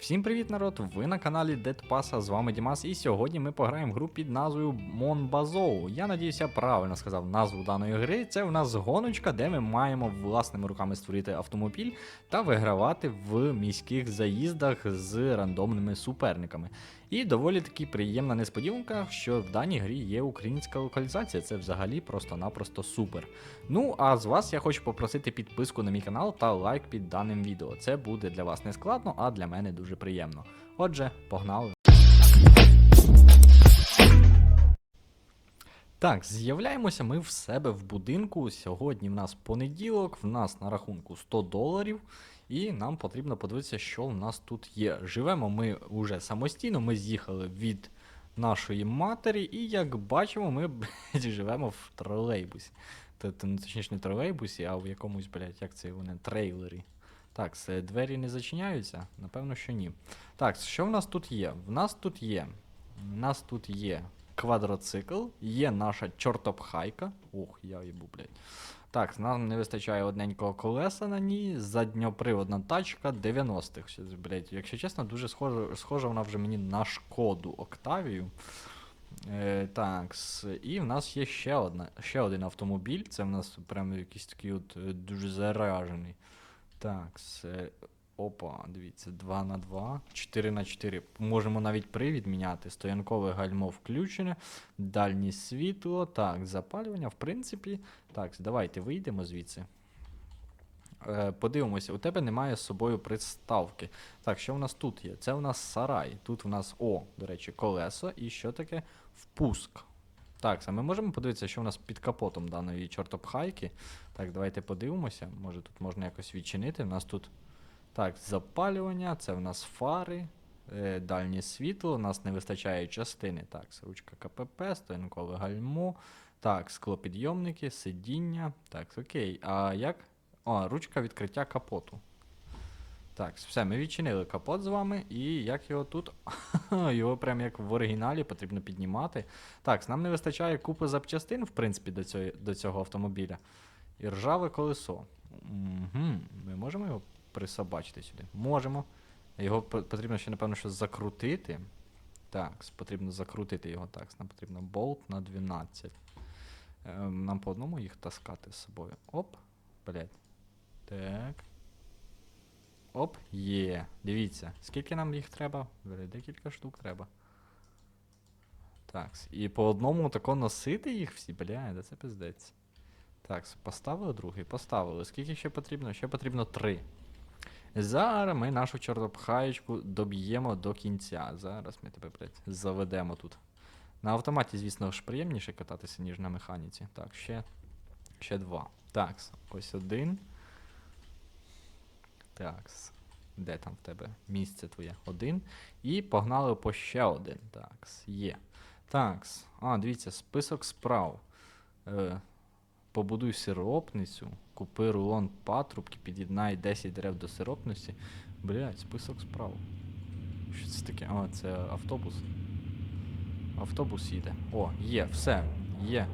Всім привіт, народ! Ви на каналі Pass, з вами Дімас, і сьогодні ми пограємо в гру під назвою Монбазоу. Я надіюся, я правильно сказав назву даної гри. Це в нас гоночка, де ми маємо власними руками створити автомобіль та вигравати в міських заїздах з рандомними суперниками. І доволі таки приємна несподіванка, що в даній грі є українська локалізація. Це взагалі просто-напросто супер. Ну а з вас я хочу попросити підписку на мій канал та лайк під даним відео. Це буде для вас не складно, а для мене дуже приємно. Отже, погнали. Так, з'являємося ми в себе в будинку. Сьогодні в нас понеділок, в нас на рахунку 100 доларів, і нам потрібно подивитися, що в нас тут є. Живемо ми уже самостійно, ми з'їхали від нашої матері, і як бачимо, ми блядь, живемо в тролейбусі. Ну, точніше, не тролейбусі, а в якомусь, блядь, як це вони, трейлері. Так, це двері не зачиняються? Напевно, що ні. Так, що в нас тут є? В нас тут є. В нас тут є квадроцикл, є наша чортопхайка. Ух, я їбу, блядь. Так, нам не вистачає одненького колеса на ній, задньоприводна тачка 90-х. Щось, Блядь, якщо чесно, дуже схожа, схожа вона вже мені на шкоду Октавію. Е, так, і в нас є ще, одна, ще один автомобіль. Це в нас прямо якийсь такий от е, дуже заражений. Так, це. Опа, дивіться, 2 на 2, 4 на 4. Можемо навіть привід міняти. Стоянкове гальмо включене, дальнє світло. Так, запалювання, в принципі. Так, давайте вийдемо звідси. Е, подивимося, у тебе немає з собою приставки. Так, що в нас тут є? Це у нас сарай. Тут у нас, о, до речі, колесо. І що таке? Впуск. Так, а ми можемо подивитися, що в нас під капотом даної чортопхайки. Так, давайте подивимося. Може тут можна якось відчинити. У нас тут. Так, запалювання, це в нас фари, е, дальнє світло, у нас не вистачає частини. Так, ручка КПП, стоянкове гальмо. Так, склопідйомники, сидіння. Так, окей. А як? О, ручка відкриття капоту. Так, все, ми відчинили капот з вами, і як його тут. його прям як в оригіналі потрібно піднімати. Так, нам не вистачає купи запчастин, в принципі, до цього, до цього автомобіля. І ржаве колесо. Угу. Ми можемо його присобачити сюди? Можемо. Його потрібно ще, напевно, щось закрутити. Так, потрібно закрутити його. Так, нам потрібно болт на 12. Ем, нам по одному їх таскати з собою. Оп. Блять. Так. Оп, є. Дивіться, скільки нам їх треба? Декілька штук треба. Так, і по одному тако носити їх всі, бля, це пиздець. Так, поставили другий, поставили. Скільки ще потрібно? Ще потрібно три. Зараз ми нашу чортопхаєчку доб'ємо до кінця. Зараз ми тебе, блядь, заведемо тут. На автоматі, звісно ж, приємніше кататися, ніж на механіці. Так, ще, ще два. Так, ось один. Так, де там в тебе місце твоє? Один. І погнали по ще один. Так, є. Так, а, дивіться, список справ. Е, побудуй сиропницю, купи рулон патрубки, під'єднай 10 дерев до сиропниці. Блять, список справ. Що це таке? А, це автобус. Автобус їде. О, є, все, є.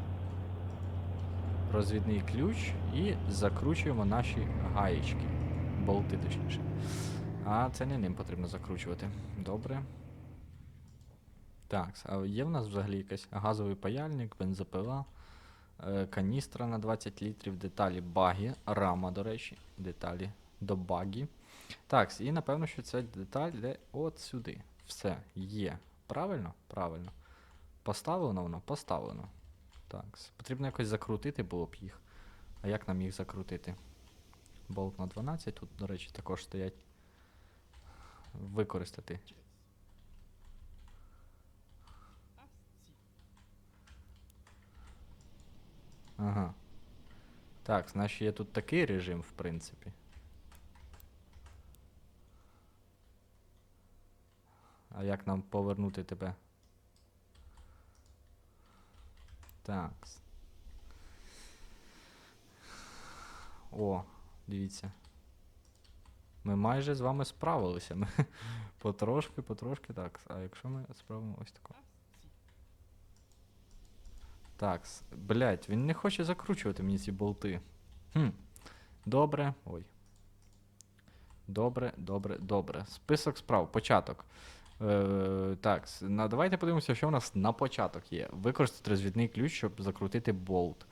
Розвідний ключ і закручуємо наші гаєчки. Болти, точніше. А це не ним потрібно закручувати. Добре. Так, а є в нас взагалі якийсь газовий паяльник, бензопила, каністра на 20 літрів, деталі багі, рама, до речі, деталі до багі. Так, і напевно, що ця деталь йде от сюди. Все, є. Правильно? Правильно. Поставлено воно? Поставлено. Так, потрібно якось закрутити було б їх. А як нам їх закрутити? Болт на 12, тут, до речі, також стоять. Використати. Ага. Так, значить є тут такий режим, в принципі. А як нам повернути тебе? Так. О, дивіться. Ми майже з вами справилися. Ми потрошки, потрошки так. А якщо ми справимо ось тако. Так, с- блядь, він не хоче закручувати мені ці болти. Хм. Добре. Ой. Добре, добре, добре. Список справ, початок. Е, так, на, давайте подивимося, що у нас на початок є. Використати розвідний ключ, щоб закрутити болт.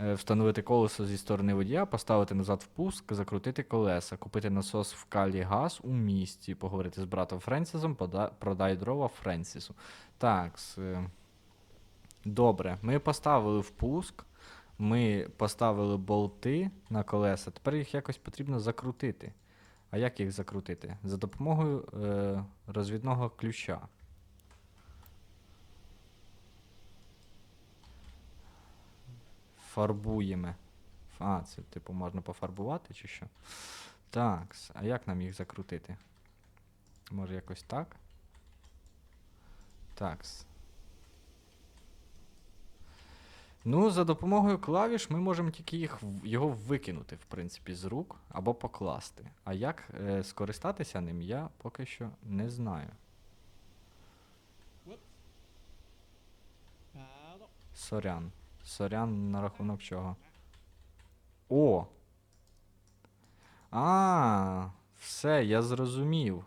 Е, встановити колесо зі сторони водія, поставити назад впуск, закрутити колеса, купити насос в калі газ у місті, поговорити з братом Френсісом, продай дрова Френсісу. Так, е, добре. Ми поставили впуск, ми поставили болти на колеса. Тепер їх якось потрібно закрутити. А як їх закрутити? За допомогою е, розвідного ключа. Фарбуємо. А, це типу можна пофарбувати чи що? Так, а як нам їх закрутити? Може якось так? Такс. Ну, за допомогою клавіш ми можемо тільки їх, його викинути, в принципі, з рук або покласти. А як е, скористатися ним, я поки що не знаю. Сорян. Сорян на рахунок чого? О! А, все, я зрозумів.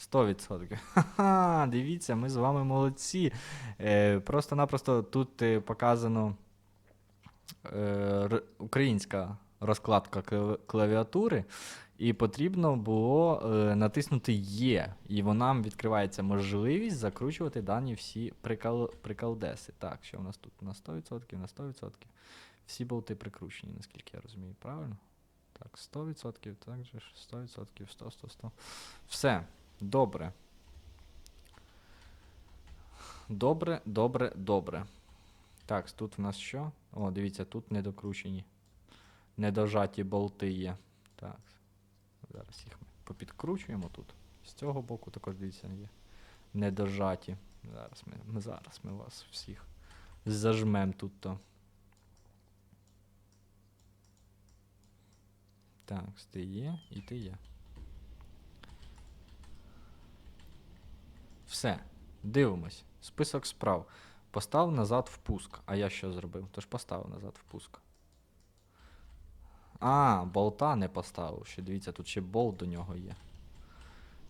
100%. Ха-ха, дивіться, ми з вами молодці. Е, просто-напросто тут е, показано е, українська розкладка клавіатури, і потрібно було е, натиснути Є, і вона відкривається можливість закручувати дані всі прикол, приколдеси. Так, що в нас тут? На 100%, на 100%. Всі болти прикручені, наскільки я розумію, правильно? Так, 100%, так же ж, 100%, 100, 100, 100. Все, добре. Добре, добре, добре. Так, тут в нас що? О, дивіться, тут недокручені. Недожаті болти є. Так. Зараз їх ми попідкручуємо тут. З цього боку також дивіться є. Недожаті. Зараз ми, зараз ми вас всіх зажмем тут то. Так, ти є і ти є. Все. Дивимось. Список справ. Постав назад впуск. А я що зробив? Тож поставив назад впуск. А, болта не поставив. Ще дивіться, тут ще болт до нього є.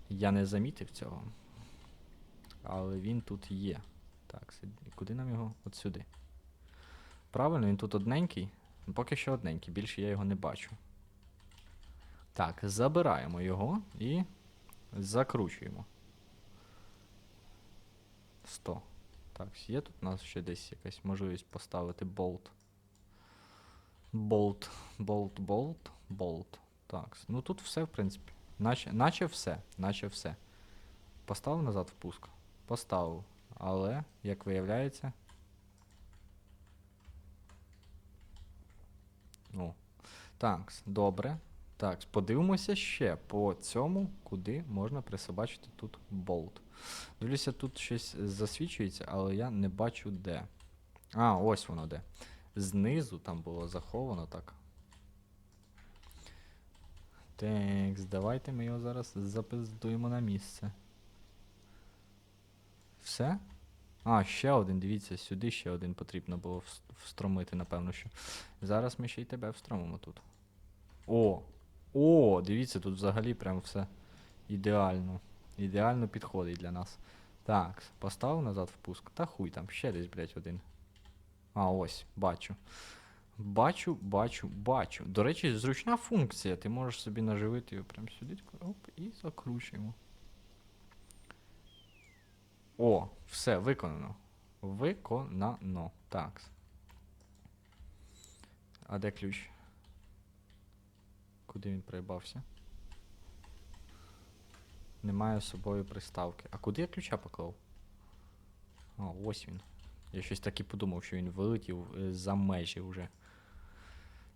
Я не замітив цього. Але він тут є. Так, куди нам його? От сюди. Правильно, він тут одненький. Ну, Поки що одненький, більше я його не бачу. Так, забираємо його і закручуємо. 100. Так, є тут у нас ще десь якась можливість поставити болт. Болт, болт, болт, болт. Так, ну тут все, в принципі. Наче, наче все, наче все. Поставив назад впуск? Поставив. Але, як виявляється. Ну. Так, добре. Так, подивимося ще по цьому, куди можна присобачити тут болт. Дивлюся, тут щось засвічується, але я не бачу де. А, ось воно де. Знизу там було заховано так. Так, давайте ми його зараз запиздуємо на місце. Все? А, ще один, дивіться, сюди ще один потрібно було встромити, напевно, що. Зараз ми ще й тебе встромимо тут. О! О, дивіться, тут взагалі прям все ідеально. Ідеально підходить для нас. Так, поставив назад впуск. Та хуй там, ще десь, блядь, один. А, ось, бачу. Бачу, бачу, бачу. До речі, зручна функція. Ти можеш собі наживити його прямо сюди, оп, і закручуємо. О, все, виконано. Виконано. Так. А де ключ? Куди він приїбався? Немає з собою приставки. А куди я ключа поклав? А, ось він. Я щось так і подумав, що він вилетів е, за межі вже.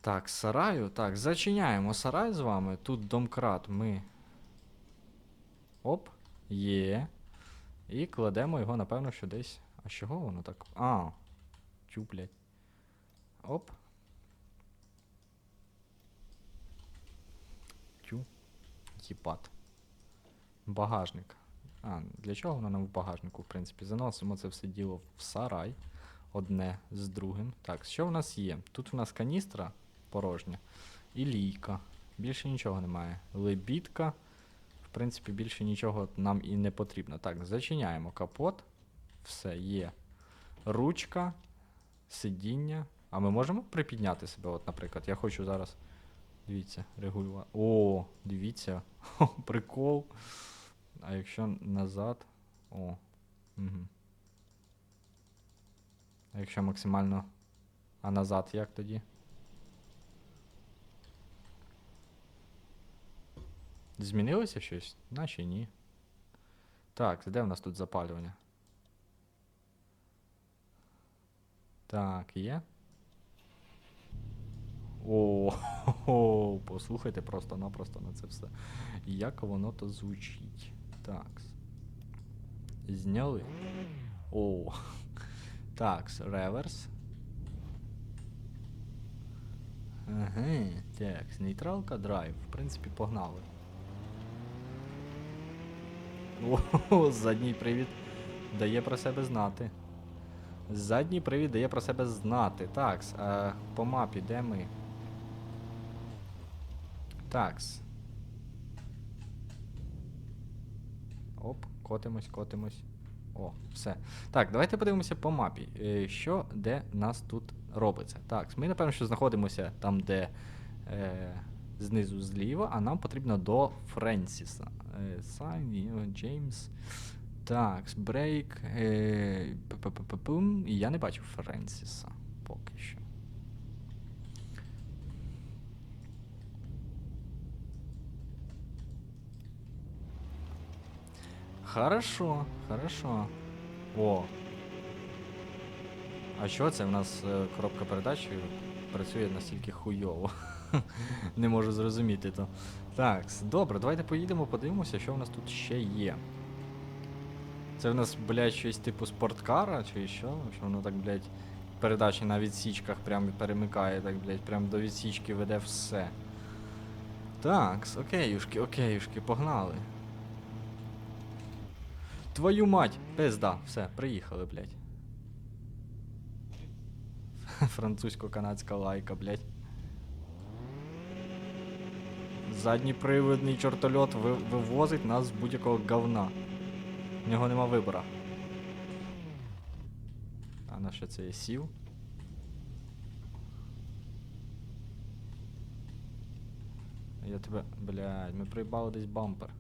Так, сараю. Так, зачиняємо сарай з вами. Тут домкрат ми. Оп, є. І кладемо його, напевно, що десь. А чого воно так? А. Чу, блядь. Оп. Тю. Єпат. Багажник. А, для чого воно нам в багажнику, в принципі? Заносимо це все діло в сарай. Одне з другим. Так, що в нас є? Тут в нас каністра порожня і лійка. Більше нічого немає. Лебідка. В принципі, більше нічого нам і не потрібно. Так, зачиняємо капот. Все, є. Ручка, сидіння. А ми можемо припідняти себе? От, наприклад, я хочу зараз. Дивіться, регулювати. О, дивіться. Прикол. А якщо назад. О. Угу. А якщо максимально. А назад як тоді? Змінилося щось? Наче ні. Так, де в нас тут запалювання? Так, є. О, послухайте просто-напросто на це все. Як воно то звучить. Так. Зняли. О. Так, реверс. Ага, так, нейтралка, драйв. В принципі, погнали. О, задній привід дає про себе знати. Задній привід дає про себе знати. Такс, а по мапі де ми? Такс. Оп, котимось, котимось. О, все. Так, давайте подивимося по мапі. Е, Що де нас тут робиться? Так, ми напевно, що знаходимося там, де е, знизу зліва, а нам потрібно до Френсіса. Е, Сайн, Джеймс. Так, брейк. Е, я не бачу Френсіса поки що. Хорошо, хорошо. О. А що це? В нас е, коробка передач працює настільки хуйово. Не можу зрозуміти то. Так, добре, давайте поїдемо, подивимося, що в нас тут ще є. Це в нас, блядь, щось типу спорткара, чи що? Що воно так, блядь, передачі на відсічках прям перемикає, так, блядь, прям до відсічки веде все. Так, окейюшки, окейюшки, погнали. Твою мать! Пизда, все, приїхали, блядь. Французько-канадська лайка, блядь. Задній привидний чортольот ви- вивозить нас з будь-якого говна. В нього нема вибора. А на що це я сів? Я тебе. Блядь, ми проїбали десь бампер.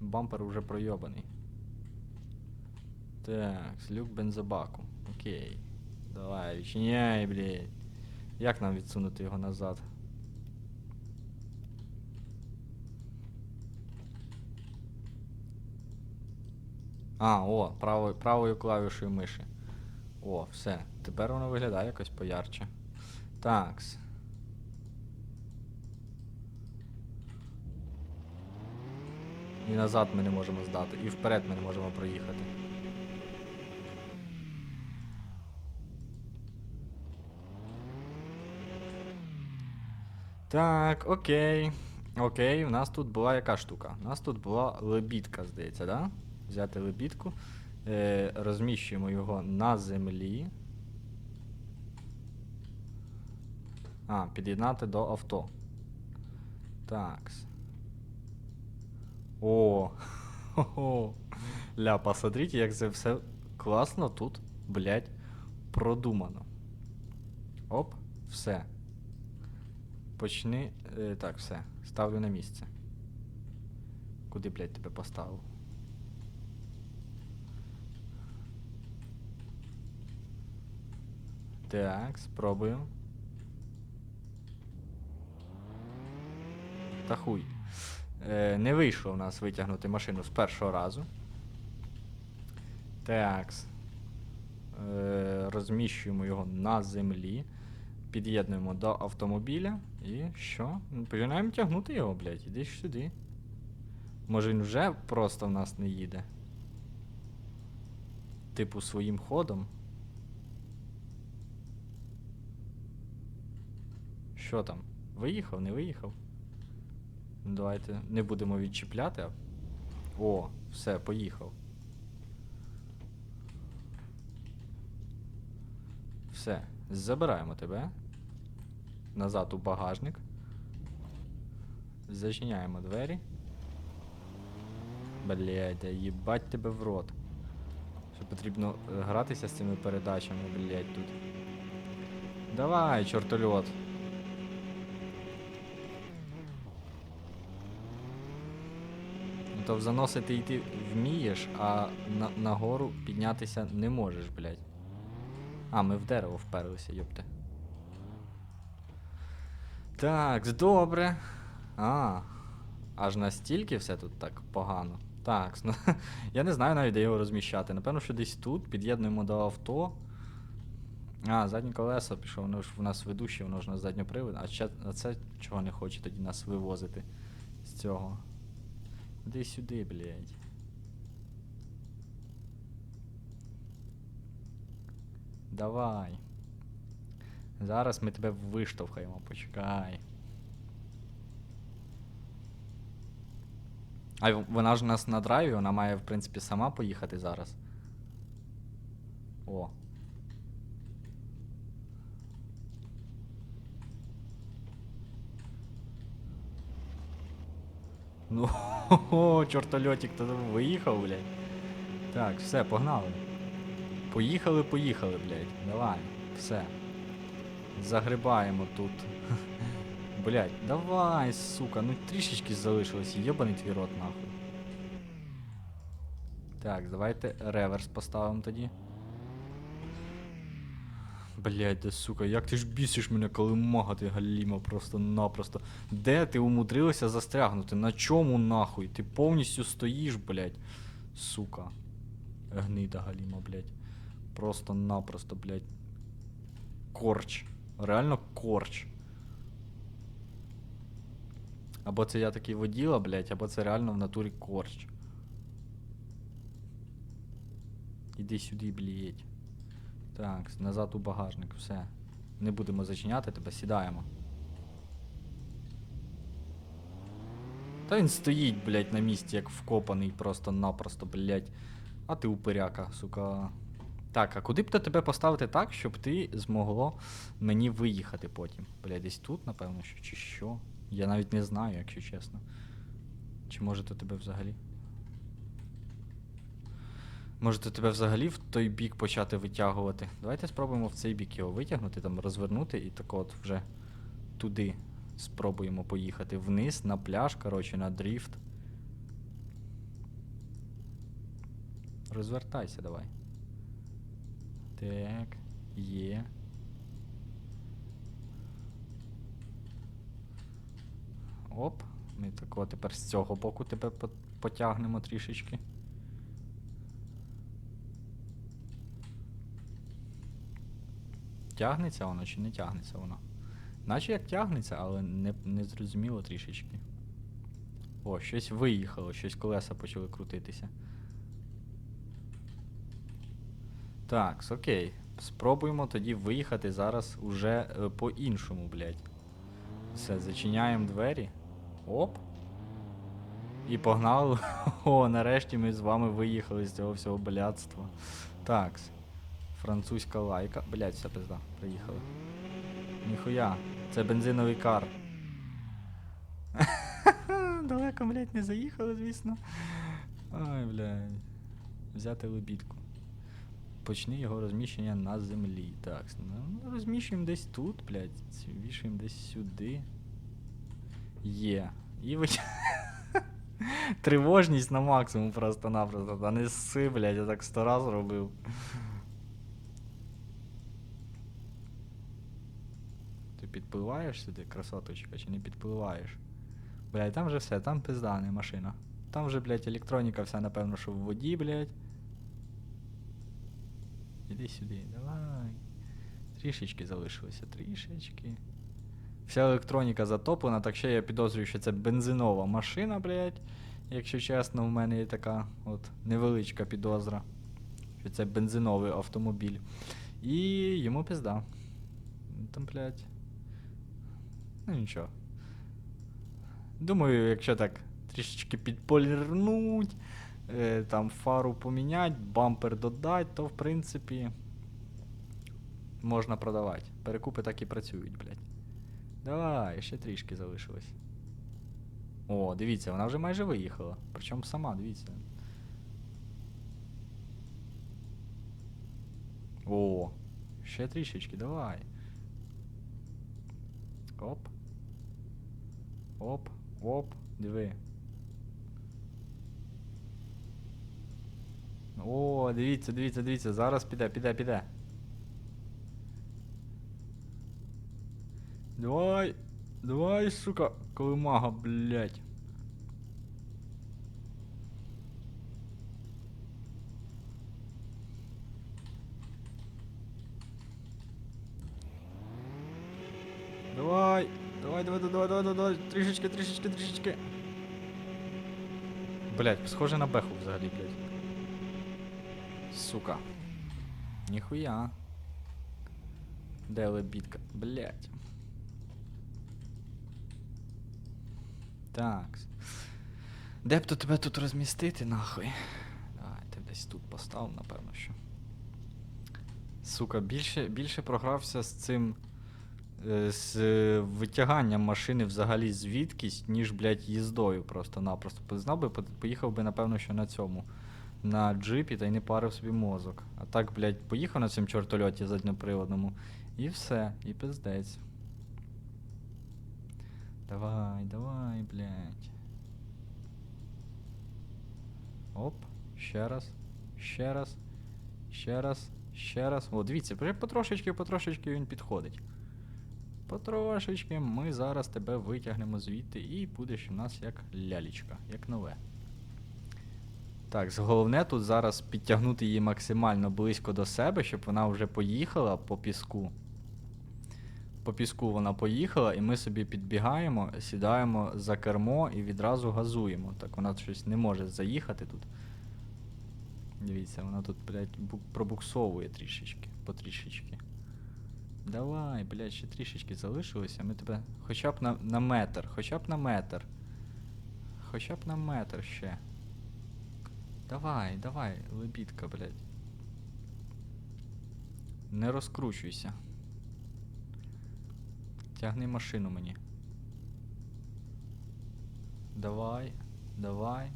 Бампер уже пройобаний. Так, люк бензобаку. Окей. Давай, відчиняй, блядь. Як нам відсунути його назад? А, о, правою, правою клавішою миші. О, все. Тепер воно виглядає якось поярче. Такс. І назад ми не можемо здати, і вперед ми не можемо проїхати. Так, окей. Окей, у нас тут була яка штука? У нас тут була лебідка, здається, да? Взяти лебідку. Е, розміщуємо його на землі. А, під'єднати до авто. Такс. О. Ля, посмотрите, як це все класно тут, блядь, продумано. Оп, все. Почни. Е, так, все. Ставлю на місце. Куди, блядь, тебе поставив? Так, спробую. Та хуй. Е, не вийшло в нас витягнути машину з першого разу. Такс. Е, розміщуємо його на землі. Під'єднуємо до автомобіля. І що? Ну, Починаємо тягнути його, блядь. Іди сюди. Може він вже просто в нас не їде. Типу своїм ходом. Що там? Виїхав, не виїхав? Давайте не будемо відчіпляти. О, все, поїхав. Все, забираємо тебе. Назад у багажник. Зачиняємо двері. Блядь, да їбать тебе в рот. Що потрібно е, гратися з цими передачами, блядь, тут. Давай, чортольот. То в заноси ти йти вмієш, а на, нагору піднятися не можеш, блядь. А, ми в дерево вперлися, йопте. Так, добре. А, аж настільки все тут так погано. Так, ну, я не знаю навіть, де його розміщати. Напевно, що десь тут під'єднуємо до авто. А, заднє колесо пішов, воно ж в нас ведуще, воно ж на задньопривід. А, а це чого не хоче тоді нас вивозити з цього. Іди сюди, блядь. Давай. Зараз ми тебе виштовхаємо, почекай. А й вона ж у нас на драйві, вона має, в принципі, сама поїхати зараз. О. Ну, чортольотик то виїхав, блядь. Так, все, погнали. Поїхали, поїхали, блядь. Давай, все. Загрибаємо тут. Блядь, давай, сука, ну трішечки залишилось, йобаний твій рот, нахуй. Так, давайте реверс поставимо тоді. Блядь, да сука, як ти ж бісиш мене, коли магати галіма просто-напросто. Де ти умудрилася застрягнути? На чому нахуй? Ти повністю стоїш, блядь. Сука. Гнида галіма, блядь. Просто-напросто, блядь. Корч. Реально корч. Або це я такий воділа, блядь, або це реально в натурі корч. Іди сюди, блядь. Так, назад у багажник, все. Не будемо зачиняти тебе, сідаємо. Та він стоїть, блядь, на місці, як вкопаний просто-напросто, блядь. А ти упиряка, сука. Так, а куди б то тебе поставити так, щоб ти змогло мені виїхати потім? Блядь, десь тут, напевно, що, чи що? Я навіть не знаю, якщо чесно. Чи може то тебе взагалі? Можете тебе взагалі в той бік почати витягувати. Давайте спробуємо в цей бік його витягнути, там розвернути і так от вже туди спробуємо поїхати. Вниз, на пляж, коротше, на дріфт. Розвертайся давай. Так, є. Оп, ми тако тепер з цього боку тебе потягнемо трішечки. Тягнеться воно чи не тягнеться воно? Наче як тягнеться, але не, не зрозуміло трішечки. О, щось виїхало, щось колеса почали крутитися. Так, окей. Спробуємо тоді виїхати зараз уже е, по-іншому, блядь. Все, зачиняємо двері. Оп. І погнали. О, нарешті ми з вами виїхали з цього всього блядства. Такс. Французька лайка. Блять, вся пизда. Приїхали. Ніхуя. Це бензиновий кар. Далеко, блядь, не заїхали, звісно. Ой, блядь. Взяти лебідку. Почни його розміщення на землі. Так, ну, розміщуємо десь тут, блядь. ці- Вішаємо десь сюди. Є. І ви. Тривожність на максимум просто-напросто. Та не сси, блядь, я так сто раз робив. Підпливаєш сюди, красоточка, чи не підпливаєш? Блядь, там же все, там пизда, не машина. Там вже, блядь, електроніка вся, напевно, що в воді, блядь. Іди сюди, давай. Трішечки залишилося, трішечки. Вся електроніка затоплена, так ще я підозрюю, що це бензинова машина, блядь. Якщо чесно, в мене є така от невеличка підозра. Що це бензиновий автомобіль. І йому пізда. Там, блядь. Ну нічого. Думаю, якщо так трішечки підполірнуть, е, там фару помінять, бампер додать, то в принципі можна продавати. Перекупи так і працюють, блядь. Давай, ще трішки залишилось. О, дивіться, вона вже майже виїхала. Причому сама, дивіться. О, ще трішечки, давай. Оп. Оп, оп, диви. О, дивіться, дивіться, дивіться, зараз піде, піде, піде. Давай, давай, сука, колымага, блядь. Давай, давай, давай, давай, давай, давай, трішечки, трішечки, трішечки. Блять, схоже на беху взагалі, блять. Сука. Ніхуя. Де лебідка? Блять. Так. Де б то тебе тут розмістити, нахуй? Давай, ти десь тут постав, напевно, що. Сука, більше, більше програвся з цим. Е, З витяганням машини взагалі звідкись, ніж, блядь, їздою просто-напросто. Знав би, поїхав би, напевно, що на цьому. На джипі та й не парив собі мозок. А так, блядь, поїхав на цьому чортольоті задньоприводному. І все, і пиздець. Давай, давай, блядь. Оп, ще раз, ще раз, ще раз, ще раз. О, дивіться, вже потрошечки, потрошечки він підходить. Потрошечки ми зараз тебе витягнемо звідти і будеш у нас як лялічка, як нове. Так, головне тут зараз підтягнути її максимально близько до себе, щоб вона вже поїхала по піску. По піску вона поїхала, і ми собі підбігаємо, сідаємо за кермо і відразу газуємо. Так вона щось не може заїхати тут. Дивіться, вона тут, блядь, пробуксовує трішечки, потрішечки. Давай, блядь, ще трішечки залишилося. Ми тебе. Хоча б на, на метр, хоча б на метр. Хоча б на метр ще. Давай, давай, лебідка, блядь. Не розкручуйся. Тягни машину мені. Давай, давай.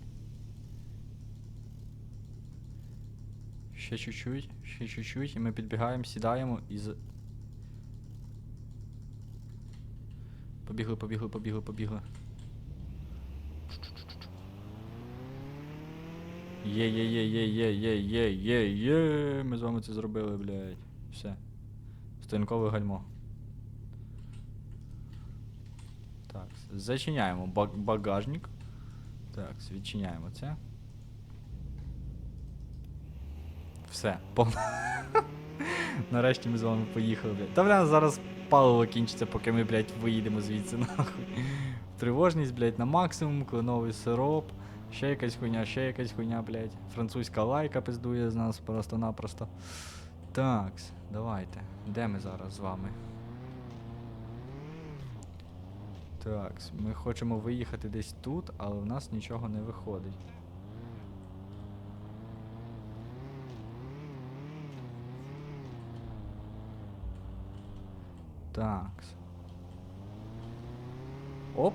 Ще чуть-чуть, ще чуть-чуть, і ми підбігаємо, сідаємо і з. Побігли, побігли, побігли, побігли. Є, є, є, є, є, є, є, є, є. Ми з вами це зробили, блядь. Все. Стоянкове гальмо. Так, зачиняємо баг- багажник. Так, відчиняємо це. Все, повна. Нарешті ми з вами поїхали, блядь. Та бля, зараз паливо кінчиться, поки ми, блядь, виїдемо звідси, нахуй. Тривожність, блядь, на максимум, кленовий сироп. Ще якась хуйня, ще якась хуйня, блядь. Французька лайка пиздує з нас просто-напросто. Такс, давайте. Де ми зараз з вами? Такс, ми хочемо виїхати десь тут, але в нас нічого не виходить. Такс. Оп.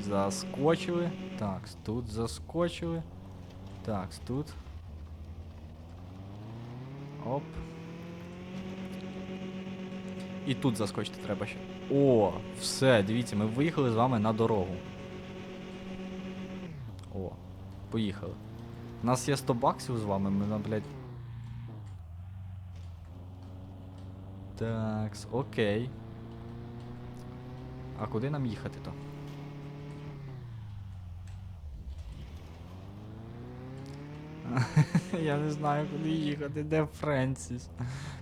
Заскочили. Такс, тут заскочили. Такс, тут. Оп. І тут заскочити треба ще. О, все, дивіться, ми виїхали з вами на дорогу. О, поїхали. У нас є 100 баксів з вами, ми, на, блядь. Такс, окей. А куди нам їхати то? Я не знаю, куди їхати, де Френсіс.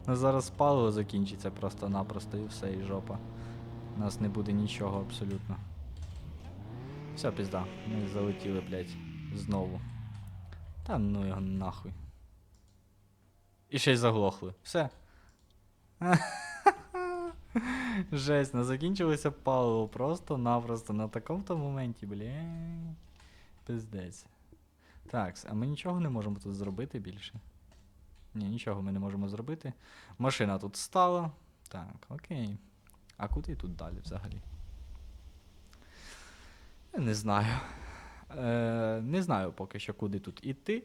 У нас зараз паливо закінчиться просто-напросто і все, і жопа. У нас не буде нічого абсолютно. Все, пізда, ми залетіли, блядь, знову. Та ну його нахуй. І ще й заглохли. Все. Жесть, не закінчилося паливо просто-напросто на такому-то моменті, блядь. Пиздець. Так, а ми нічого не можемо тут зробити більше. Ні, нічого ми не можемо зробити. Машина тут стала. Так, окей. А куди тут далі взагалі? Не знаю. Е, не знаю поки що, куди тут іти.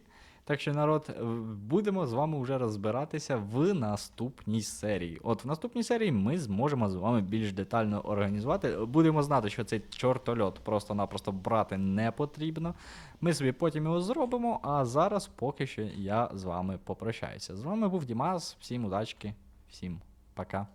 Так що, народ, е, будемо з вами вже розбиратися в наступній серії. От в наступній серії ми зможемо з вами більш детально організувати. Будемо знати, що цей чортольот просто-напросто брати не потрібно. Ми собі потім його зробимо, а зараз поки що я з вами попрощаюся. З вами був Дімас, всім удачки, всім пока.